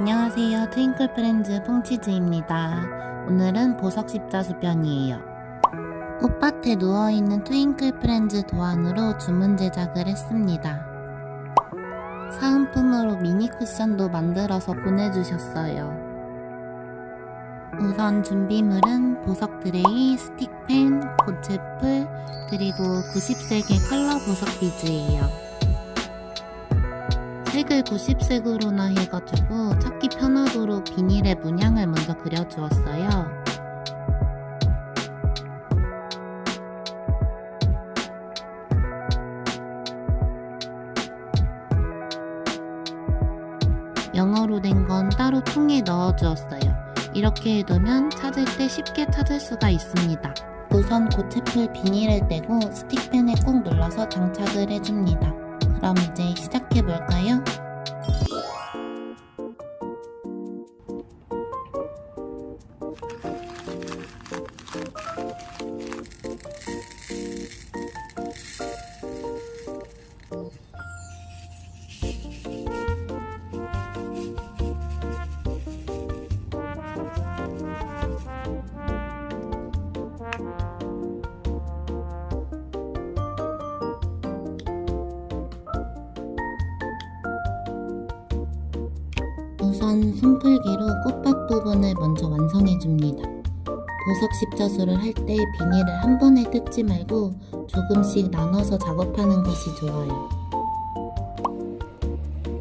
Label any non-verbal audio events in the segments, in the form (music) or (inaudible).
안녕하세요. 트윙클 프렌즈 퐁치즈입니다. 오늘은 보석 십자수 편이에요. 꽃밭에 누워있는 트윙클 프렌즈 도안으로 주문 제작을 했습니다. 사은품으로 미니 쿠션도 만들어서 보내주셨어요. 우선 준비물은 보석 드레이, 스틱펜, 고체풀, 그리고 90색의 컬러 보석 비즈예요. 색을 90색으로나 해가지고 찾기 편하도록 비닐에 문양을 먼저 그려주었어요. 영어로 된 건 따로 통에 넣어 주었어요. 이렇게 해두면 찾을 때 쉽게 찾을 수가 있습니다. 우선 고체풀 비닐을 떼고 스틱펜에 꾹 눌러서 장착을 해줍니다. 그럼 이제 시작해 볼까요? 우선 손풀기로 꽃밭 부분을 먼저 완성해 줍니다. 보석 십자수를 할 때 비닐을 한 번에 뜯지 말고 조금씩 나눠서 작업하는 것이 좋아요.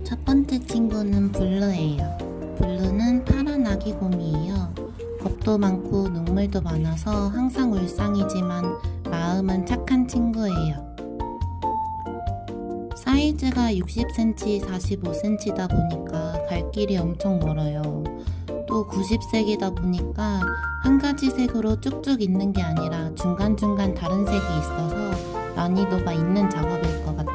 첫 번째 친구는 블루예요. 블루는 파란 아기 곰이에요. 겁도 많고 눈물도 많아서 항상 울상이지만 마음은 착한 친구예요. 사이즈가 60cm, 45cm다 보니까 갈 길이 엄청 멀어요. 또 90색이다 보니까 한 가지 색으로 쭉쭉 있는 게 아니라 중간중간 다른 색이 있어서 난이도가 있는 작업일 것 같아요.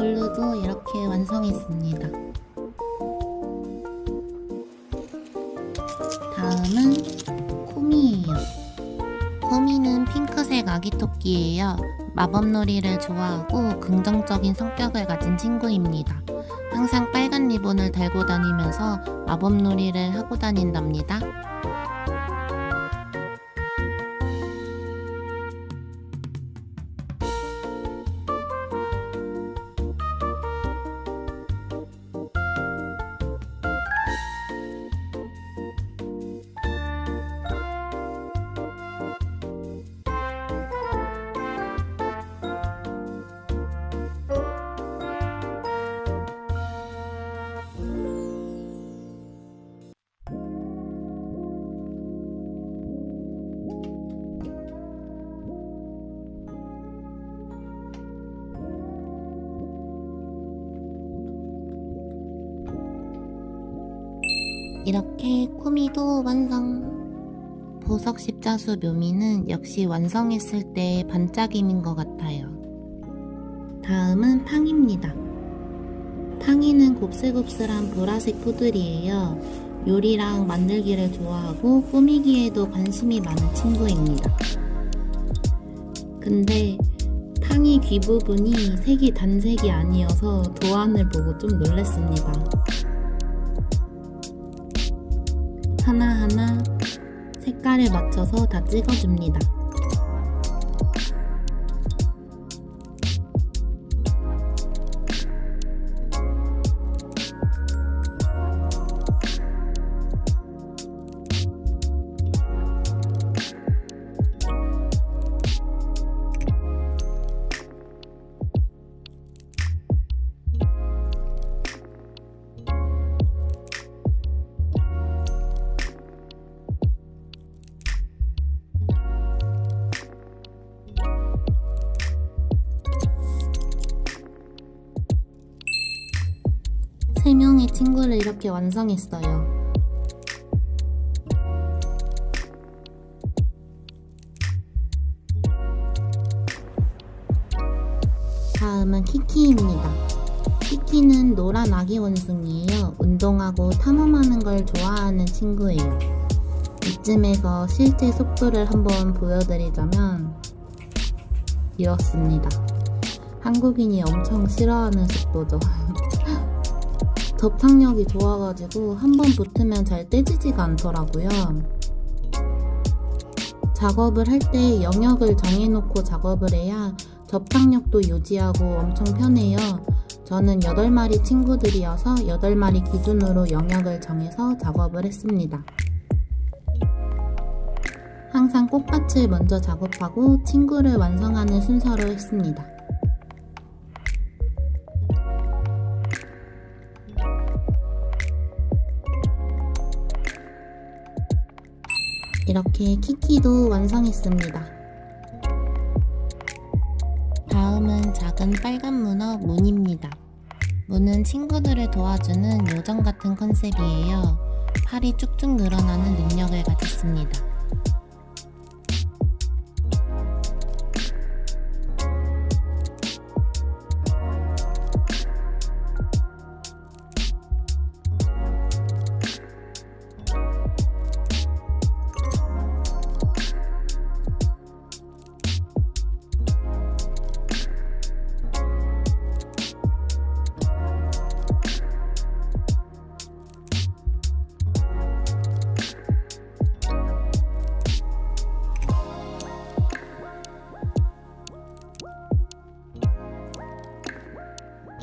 짠! 블루도 이렇게 완성했습니다. 다음은 코미예요. 코미는 핑크색 아기 토끼예요. 마법놀이를 좋아하고 긍정적인 성격을 가진 친구입니다. 항상 빨간 리본을 달고 다니면서 마법놀이를 하고 다닌답니다. 이렇게 코미도 완성. 보석 십자수 묘미는 역시 완성했을 때 반짝임인 것 같아요. 다음은 팡입니다. 팡이는 곱슬곱슬한 보라색 푸들이에요. 요리랑 만들기를 좋아하고 꾸미기에도 관심이 많은 친구입니다. 근데 팡이 귀 부분이 색이 단색이 아니어서 도안을 보고 좀 놀랐습니다. 하나하나 색깔에 맞춰서 다 찍어줍니다. 친구를 이렇게 완성했어요. 다음은 키키입니다. 키키는 노란 아기 원숭이에요. 운동하고 탐험하는 걸 좋아하는 친구예요. 이쯤에서 실제 속도를 한번 보여드리자면 이렇습니다. 한국인이 엄청 싫어하는 속도죠. (laughs) 접착력이 좋아가지고 한 번 붙으면 잘 떼지지가 않더라고요. 작업을 할 때 영역을 정해놓고 작업을 해야 접착력도 유지하고 엄청 편해요. 저는 8마리 친구들이어서 8마리 기준으로 영역을 정해서 작업을 했습니다. 항상 꽃밭을 먼저 작업하고 친구를 완성하는 순서로 했습니다. 이렇게 키키도 완성했습니다. 다음은 작은 빨간 문어 문입니다. 문은 친구들을 도와주는 요정 같은 컨셉이에요. 팔이 쭉쭉 늘어나는 능력을 가졌습니다.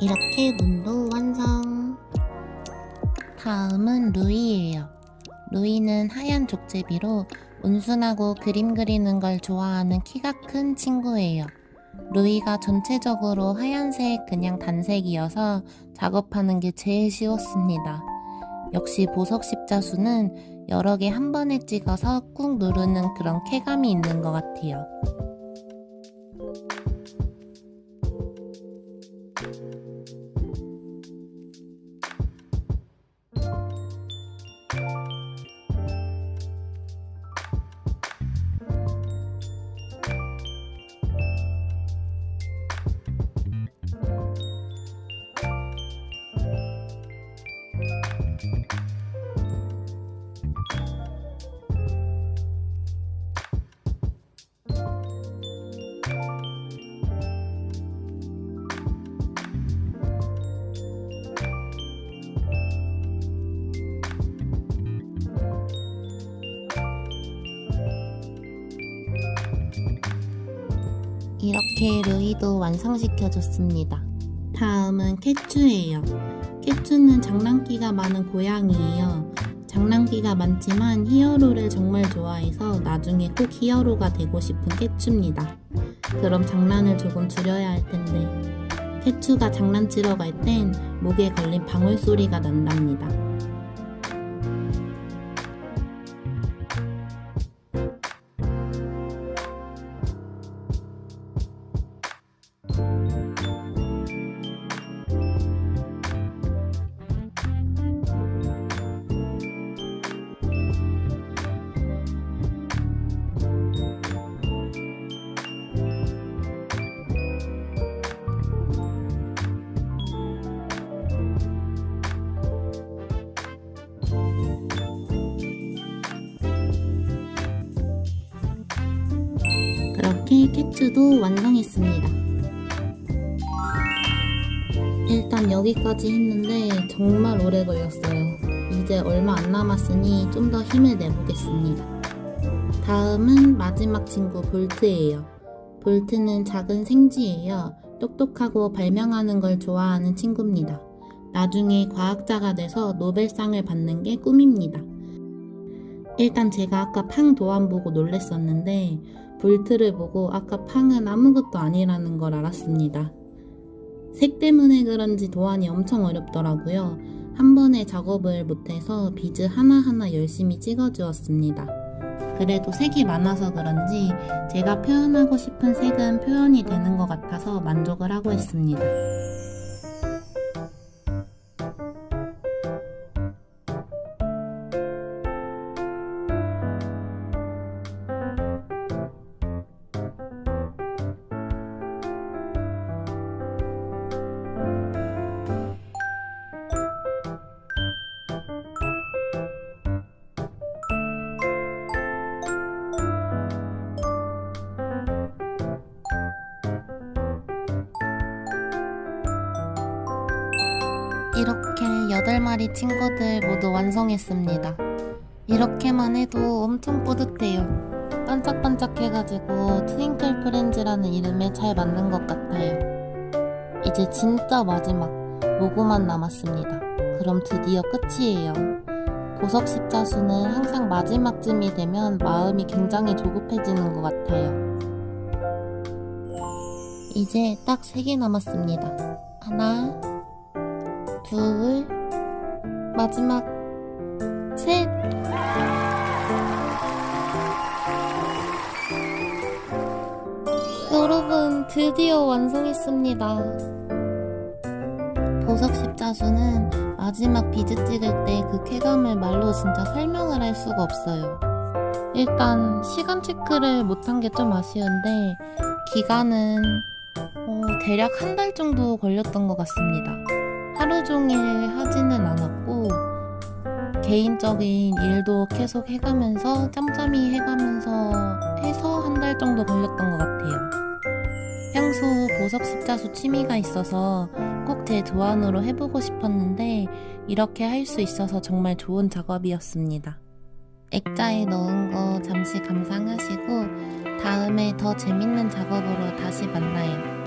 이렇게 문도 완성. 다음은 루이예요. 루이는 하얀 족제비로 온순하고 그림 그리는 걸 좋아하는 키가 큰 친구예요. 루이가 전체적으로 하얀색 그냥 단색이어서 작업하는 게 제일 쉬웠습니다. 역시 보석 십자수는 여러 개 한 번에 찍어서 꾹 누르는 그런 쾌감이 있는 것 같아요. 이렇게 루이도 완성시켜줬습니다. 다음은 캐츄예요. 캐츄는 장난기가 많은 고양이에요. 장난기가 많지만 히어로를 정말 좋아해서 나중에 꼭 히어로가 되고 싶은 캐츄입니다. 그럼 장난을 조금 줄여야 할 텐데 캐츄가 장난치러 갈 땐 목에 걸린 방울 소리가 난답니다. 캐츠도 완성했습니다. 일단 여기까지 했는데 정말 오래 걸렸어요. 이제 얼마 안 남았으니 좀 더 힘을 내보겠습니다. 다음은 마지막 친구 볼트예요. 볼트는 작은 생쥐예요. 똑똑하고 발명하는 걸 좋아하는 친구입니다. 나중에 과학자가 돼서 노벨상을 받는 게 꿈입니다. 일단 제가 아까 팡 도안 보고 놀랬었는데 볼트를 보고 아까 팡은 아무것도 아니라는 걸 알았습니다. 색 때문에 그런지 도안이 엄청 어렵더라고요. 한 번에 작업을 못해서 비즈 하나하나 열심히 찍어주었습니다. 그래도 색이 많아서 그런지 제가 표현하고 싶은 색은 표현이 되는 것 같아서 만족을 하고 있습니다. 이렇게 8마리 친구들 모두 완성했습니다. 이렇게만 해도 엄청 뿌듯해요. 반짝반짝해가지고 트윙클 프렌즈라는 이름에 잘 맞는 것 같아요. 이제 진짜 마지막 로고만 남았습니다. 그럼 드디어 끝이에요. 보석 십자수는 항상 마지막쯤이 되면 마음이 굉장히 조급해지는 것 같아요. 이제 딱 3개 남았습니다. 하나, 둘, 마지막, 셋! 여러분, 드디어 완성했습니다. 보석 십자수는 마지막 비즈 찍을 때 그 쾌감을 말로 진짜 설명을 할 수가 없어요. 일단 시간 체크를 못한 게 좀 아쉬운데 기간은 어, 대략 한 달 정도 걸렸던 것 같습니다. 하루 종일 하지는 않았고 개인적인 일도 계속 해가면서 짬짬이 해가면서 해서 한 달 정도 걸렸던 것 같아요. 평소 보석 십자수 취미가 있어서 꼭 제 도안으로 해보고 싶었는데 이렇게 할 수 있어서 정말 좋은 작업이었습니다. 액자에 넣은 거 잠시 감상하시고 다음에 더 재밌는 작업으로 다시 만나요.